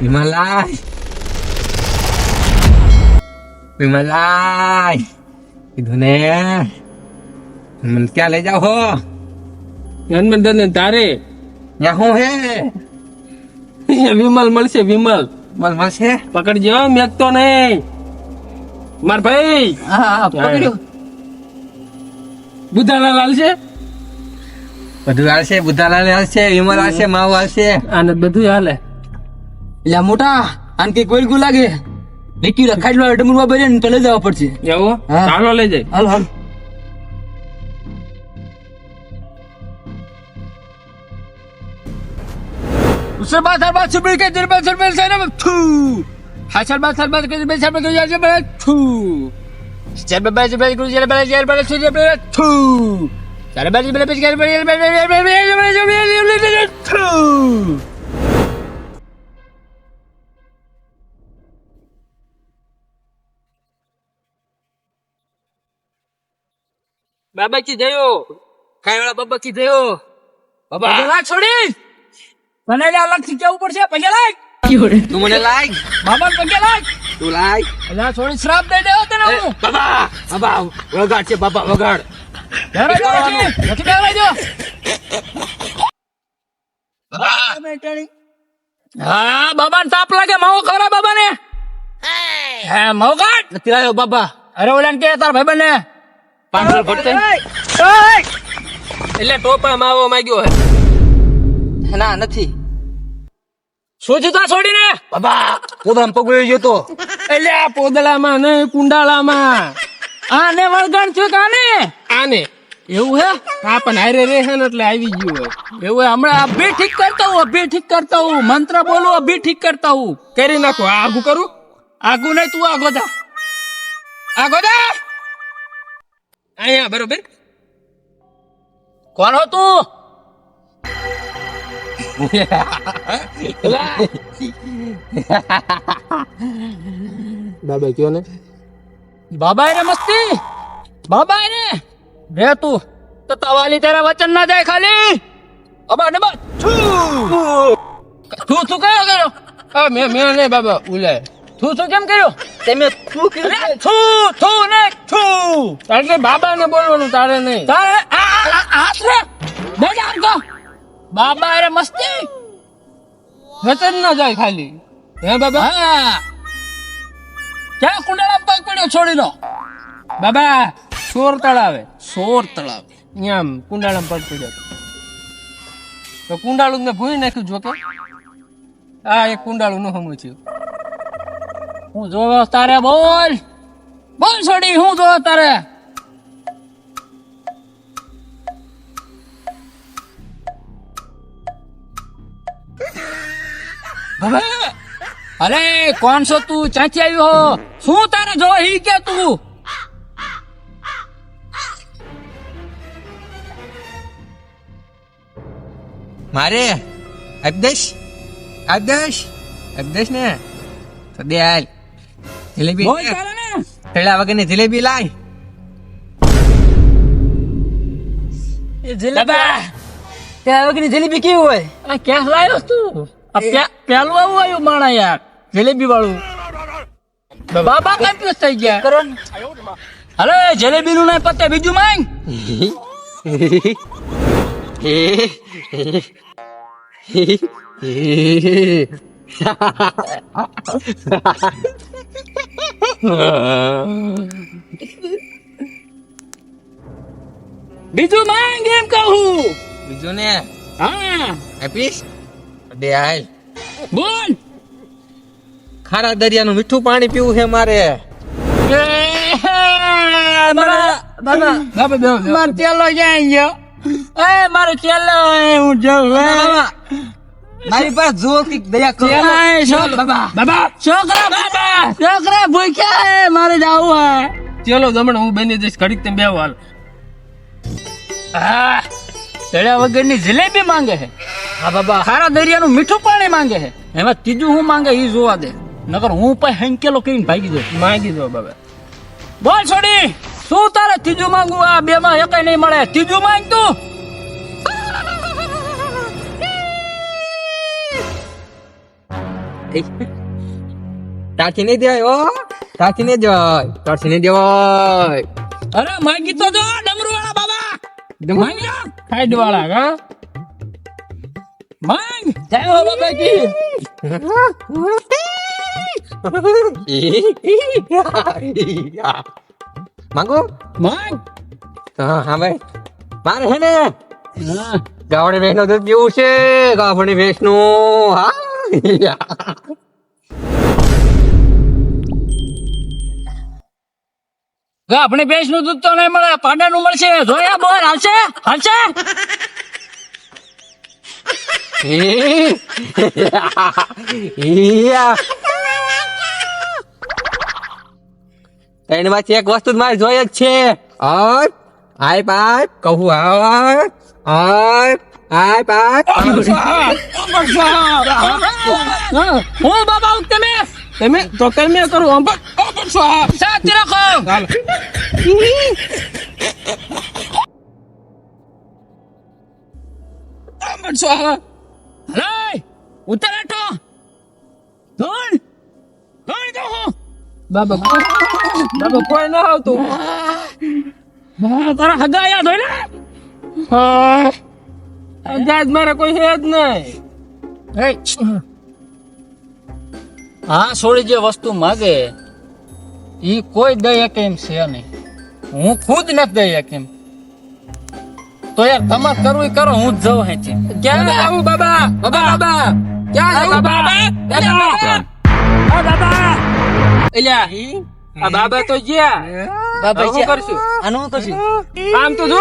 વિમલાય વિમલાય કીધું ને મને ક્યાં લઈ જાઓ હો હનુમાન ને તારે હું. હે વિમલ મળશે વિમલ. બોલ મળશે? પકડજો મેકતો નહીં. માર ભાઈ. હા પકડ્યો. બુધાલાલ હાલશે? બધું આવશે બુધાલાલ આવશે વિમલ આવશે માવ આવશે અને બધું હાલે. યા મોટા આને કઈ કોઈ લાગે? લેકી રખાઈ લો ડમરમાં ભરે તો લઈ જવા પડશે. એવો? હાલો લઈ જાય. હાલ હાલ. ઉસર બાદ હર બાદ સુબી કે દર બાદ સુબી સે ને થુ હાસર બાદ હર બાદ કે બે સર બાદ કે બે થુ ચાર બાદ બાદ બાદ ગુજર બાદ ચાર બાદ સુજે બાદ થુ ચાર બાદ બાદ બાદ ચાર બાદ બાદ બાદ બાદ થુ બાબાજી જયો ખાઈવાળા બાબા કી થયો બાબા લાગ છોડી મને અલગથી કેવું પડશે? પગે લાગ તું મને લાગ બાબા પગે લાગ તું લાગ અલા થોડી શ્રાપ દઈ દેવો તને હું. બાબા બાબા વગાડ છે બાબા વગાડ. નથી નથી દેવાય જો હા બાબા તાપ લાગે માવો ખરા બાબા ને હે માવો કાઢ. નથી આવ્યો બાબા. અરે ઓલા કે તાર ભાઈ બને ફટતે એટલે ટોપા માવો માંગ્યો હે. ના નથી. શું જુદા છોડીને? બાબા પોદામ પગડ્યો ગયો તો. એટલે આ પોદળામાં નહીં કુંડાળામાં. આને વળગણ છો કાને? આને? એવું હે? આ પણ હારે રહે છે ને એટલે આવી ગયું હોય. એવું હે? હમણાં અભી ઠીક કરતા હું અભી ઠીક કરતા હું. મંત્ર બોલું અભી ઠીક કરતા હું. કરી નાખો. આગું કરું? આગું નહીં તું આગો જા. આગો જા. અહીંયા બરોબર. કોણ હો તું? બાબા કયો ને બાબા રે મસ્તી બાબા રે બે તું તો તવાલી તારા વચન ના જાય ખાલી અબા ને બસ તું તું કયો કર્યો આ મેં મેં નહીં બાબા ઉલે તું તું કેમ કર્યો તમે તું કીધું અરે, થૂ થૂ ને થૂ તારે બાબા ને બોલવાનું તારે નહીં તારે આ આ- આ હાથ રે બેજા આમ બાબા રે મસ્તી! વચન ના જાય ખાલી. હે બાબા? હા. ક્યાં કુંડાળા પગ પડ્યો છોડી લો બાબા સોર તળાવે. સોર તળાવ. આમ કુંડાળામાં પગ પડ્યો. તો કુંડાળું મેં ભૂઈ નાખ્યું જો કે. આ એક કુંડાળું નું હમું થયું. હું જોયો તારે બોલ. બોલ છોડી હું જોયો તારે. હવે અરે કોણ છો તું ચાંચી આવ્યો હો? શું તારે જો હી કે તું? મારે અબદેશ અબદેશ અબદેશ ને? તો દે આલ જલેબી બોલ તારે ને. તળ્યા વગરની જલેબી લાય. દાદા! ત્યાં વગરની જલેબી કેવી હોય? ક્યાં લાયો તું? પેલું આવું આવ્યું માણા યાર જલેબી વાળું બાબા કન્ફ્યુઝ થઈ ગયા કરો હલો જલેબી નું નહીં પતે બીજું માંગ બીજું માંગ એમ કહું બીજું ને હા આપીશ દે હાલ. બોલ. ખારા દરિયાનું મીઠું પાણી પીવું છે મારે. મારો ચેલો ક્યાં ગયો? એ મારો ચેલો હું જોઉં મારી પાસે જો કે દયા કરો. બાબા. બાબા. છોકરા બાબા. છોકરા ભૂખ્યા હે મારે જાવું હે. ચલો જમણ હું બની જઈશ ઘડીક તમે હા તળ્યા વગરની જલેબી માંગે છે. હા બાબા ખારા દરિયાનું મીઠું પાણી માંગે છે? એમાં ત્રીજું હું માંગે એ જોવા દે. નકર હું પણ હેંકેલો કરીને ભાગી દઉં માંગી દો બાબા. બોલ છોડી શું તારે ત્રીજું માંગુ આ બે માં એકાઈ નહીં મળે. ત્રીજું માંગ તું. તાથી નહીં દેવાય ઓ તાથી નહીં દેવાય તાથી નહીં દેવાય અરે માંગી તો જો ડમરુ વાળા બાબા. માંગ લો. વાળા હા? માંગ જય હો બાબા કી માંગો માંગ હા હા ભાઈ. મારે હે ને ગાવડી ભેંસ દૂધ પીવું છે ગાવડી ભેંસનું હા આપણે ભેંસનું દૂધ તો નહીં મળે પાડા નું મળશે. જોયા બોલ હાલશે? હાલશે? એની માંથી એક વસ્તુ મારે જોઈએ જ છે. આય પાય કહું આય આય આય પાય હું બાબા તમે? તમે તો તમે કરો આમ પણ સાથ રાખો. હાલ. આમ સ્વાહા ઉતર હટો ધોણ! કોણ તો હું! બાબા કોઈ- બાબા કોઈ ન આવતું. તારા હગા યાદ હોય ને? હા. અંદાજ મારે કોઈ હે જ નહીં. હા છોડી જે વસ્તુ માગે ઈ કોઈ દઈ કેમ એમ છે નહીં? હું ખુદ નથી દઈ શકે એમ તો યાર તમાર કરવું કરો હું જ જઉં હે છે ક્યાં આવું બાબા. બાબા. બાબા ક્યાં આવું? બાબા. બાબા. બાબા. એલા આ બાબા તો ગયા બાબા શું કરશું? આનું શું કરશું? આમ તો જો